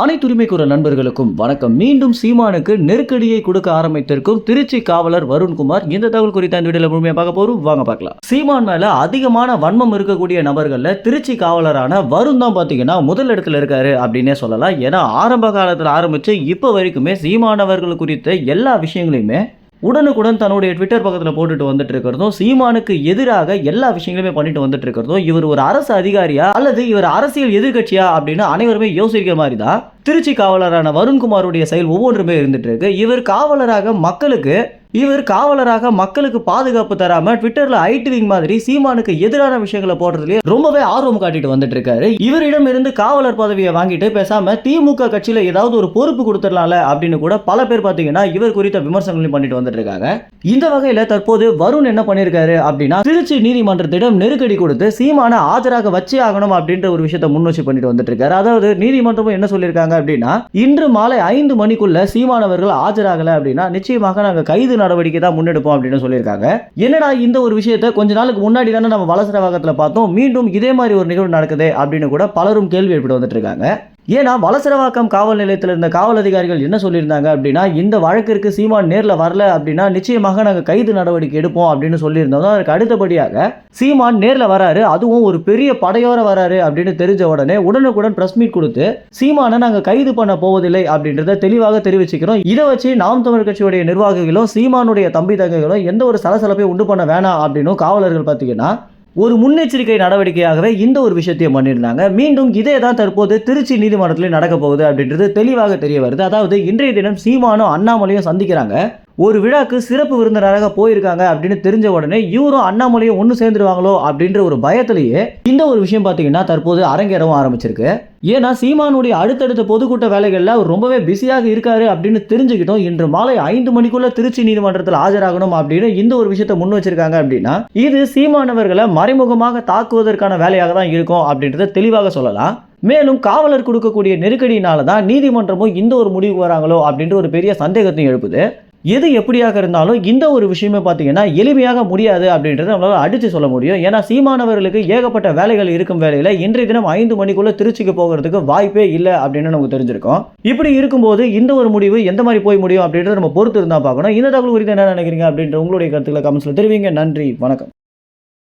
அனைத்துரிமை குரல் நண்பர்களுக்கும் வணக்கம். மீண்டும் சீமானுக்கு நெருக்கடியை கொடுக்க ஆரம்பித்திருக்கும் திருச்சி காவலர் வருண்குமார். இந்த தகவல் குறித்த இந்த வீடியோல முழுமையாக பார்க்க போறோம். வாங்க பார்க்கலாம். சீமான் மேல அதிகமான வன்மம் இருக்கக்கூடிய நபர்கள்ல திருச்சி காவலரான வருண் தான் பாத்தீங்கன்னா முதல் இடத்துல இருக்காரு அப்படின்னே சொல்லலாம். ஏன்னா ஆரம்ப காலத்தில் ஆரம்பிச்சு இப்போ வரைக்குமே சீமானவர்கள் குறித்த எல்லா விஷயங்களையுமே உடனுக்குடன் தன்னுடைய ட்விட்டர் பக்கத்தில் போட்டுட்டு வந்துட்டு இருக்கிறதும் சீமானுக்கு எதிராக எல்லா விஷயங்களுமே பண்ணிட்டு வந்துட்டு இருக்கிறதும் இவர் ஒரு அரசு அதிகாரியா அல்லது இவர் அரசியல் எதிர்கட்சியா அப்படின்னு அனைவருமே யோசிக்கிற மாதிரி தான் திருச்சி காவலரான வருண்குமாருடைய செயல் ஒவ்வொன்றுமே இருந்துட்டு இருக்கு. இவர் காவலராக மக்களுக்கு இவர் காவலராக மக்களுக்கு பாதுகாப்பு தராம ட்விட்டர்ல ஐடி மாதிரி சீமானுக்கு எதிரான விஷயங்களை போடுறதுலயே ரொம்பவே ஆர்வம் காட்டிட்டு வந்துட்டு இருக்காரு இவரிடம் இருந்து காவலர் பதவியை வாங்கிட்டு பேசாம திமுக கட்சியில ஏதாவது ஒரு பொறுப்பு கொடுத்துடலாம்ல அப்படின்னு கூட பல பேர் பாத்தீங்கன்னா இவர் குறித்த விமர்சனங்களையும் பண்ணிட்டு வந்துட்டு இருக்காங்க இந்த வகையில தற்போது வருண் என்ன பண்ணிருக்காரு அப்படின்னா திருச்சி நீதிமன்றத்திடம் நெருக்கடி கொடுத்து சீமான ஆஜராக வச்சே ஆகணும் அப்படின்ற ஒரு விஷயத்த முன் பண்ணிட்டு வந்துட்டு இருக்காரு அதாவது நீதிமன்றமும் என்ன சொல்லியிருக்காங்க அப்படின்னா இன்று மாலை ஐந்து மணிக்குள்ள சீமானவர்கள் ஆஜராகல அப்படின்னா நிச்சயமாக நாங்க கைது நடவடிக்கை தான் முன்னெடுப்போம் அப்படின்னு சொல்லியிருக்காங்க. என்னடா இந்த ஒரு விஷயத்த கொஞ்ச நாளுக்கு முன்னாடி தானே நம்ம வலசரவாகத்தில் பார்த்தோம். மீண்டும் இதே மாதிரி ஒரு நிகழ்வு நடக்குது அப்படின்னு கூட பலரும் கேள்வி எழுப்பிட்டு வந்துட்டு இருக்காங்க. ஏன்னா வலசரவாக்கம் காவல் நிலையத்தில் இருந்த காவல் அதிகாரிகள் என்ன சொல்லியிருந்தாங்க அப்படின்னா இந்த வழக்கிற்கு சீமான் நேரில் வரல அப்படின்னா நிச்சயமாக நாங்கள் கைது நடவடிக்கை எடுப்போம் அப்படின்னு சொல்லியிருந்தோம். அதற்கு அடுத்தபடியாக சீமான் நேரில் வராரு அதுவும் ஒரு பெரிய படையோர வராரு அப்படின்னு தெரிஞ்ச உடனே உடனுக்குடன் ப்ரெஸ் மீட் கொடுத்து சீமானை நாங்கள் கைது பண்ண போவதில்லை அப்படின்றத தெளிவாக தெரிவிச்சுக்கிறோம். இதை வச்சு நாம் தமிழ் கட்சியுடைய நிர்வாகிகளும் சீமானுடைய தம்பி தங்கைகளும் எந்த ஒரு சலசலப்பையும் உண்டு பண்ண வேணாம் அப்படின்னும் காவலர்கள் பார்த்தீங்கன்னா ஒரு முன்னெச்சரிக்கை நடவடிக்கையாகவே இந்த ஒரு விஷயத்தையும் பண்ணியிருந்தாங்க. மீண்டும் இதே தான் தற்போது திருச்சி நீதிமன்றத்தில் நடக்க போகுது அப்படின்றது தெளிவாக தெரிய வருது. அதாவது இன்றைய தினம் சீமானும் அண்ணாமலையும் சந்திக்கிறாங்க. ஒரு விழாக்கு சிறப்பு விருந்தினராக போயிருக்காங்க அப்படின்னு தெரிஞ்ச உடனே இவரும் அண்ணாமலையும் ஒன்று சேர்ந்துருவாங்களோ அப்படின்ற ஒரு பயத்திலேயே இந்த ஒரு விஷயம் பார்த்தீங்கன்னா தற்போது அரங்கேறவும் ஆரம்பிச்சிருக்கு. ஏன்னா சீமானுடைய அடுத்தடுத்த பொதுக்கூட்ட வேலைகளில் அவர் ரொம்பவே பிஸியாக இருக்காரு அப்படின்னு தெரிஞ்சுக்கிட்டோம். இன்று மாலை ஐந்து மணிக்குள்ள திருச்சி நீதிமன்றத்தில் ஆஜராகணும் அப்படின்னு இந்த ஒரு விஷயத்தை முன் வச்சிருக்காங்க அப்படின்னா இது சீமானவர்களை மறைமுகமாக தாக்குவதற்கான வேலையாக தான் இருக்கும் அப்படின்றத தெளிவாக சொல்லலாம். மேலும் காவலர் கொடுக்கக்கூடிய நெருக்கடியினால தான் நீதிமன்றமும் இந்த ஒரு முடிவுக்கு வராங்களோ அப்படின்ற ஒரு பெரிய சந்தேகத்தையும் எழுப்புது. எது எப்படியாக இருந்தாலும் இந்த ஒரு விஷயமே பார்த்தீங்கன்னா எளிமையாக முடியாது அப்படின்றத நம்மளால் அடித்து சொல்ல முடியும். ஏன்னா சீமானவர்களுக்கு ஏகப்பட்ட வேலைகள் இருக்கும் வேலையில் இன்றைய தினம் ஐந்து மணிக்குள்ளே திருச்சிக்கு போகிறதுக்கு வாய்ப்பே இல்லை அப்படின்னு நமக்கு தெரிஞ்சிருக்கோம். இப்படி இருக்கும்போது இந்த ஒரு முடிவு எந்த மாதிரி போய் முடியும் அப்படின்றத நம்ம பொறுத்து இருந்தால் பார்க்கணும். இந்த தகவல் குறித்து என்ன நினைக்கிறீங்க அப்படின்ற உங்களுடைய கருத்துக்களை கமெண்ட்ஸில் தெரிவிங்க. நன்றி. வணக்கம்.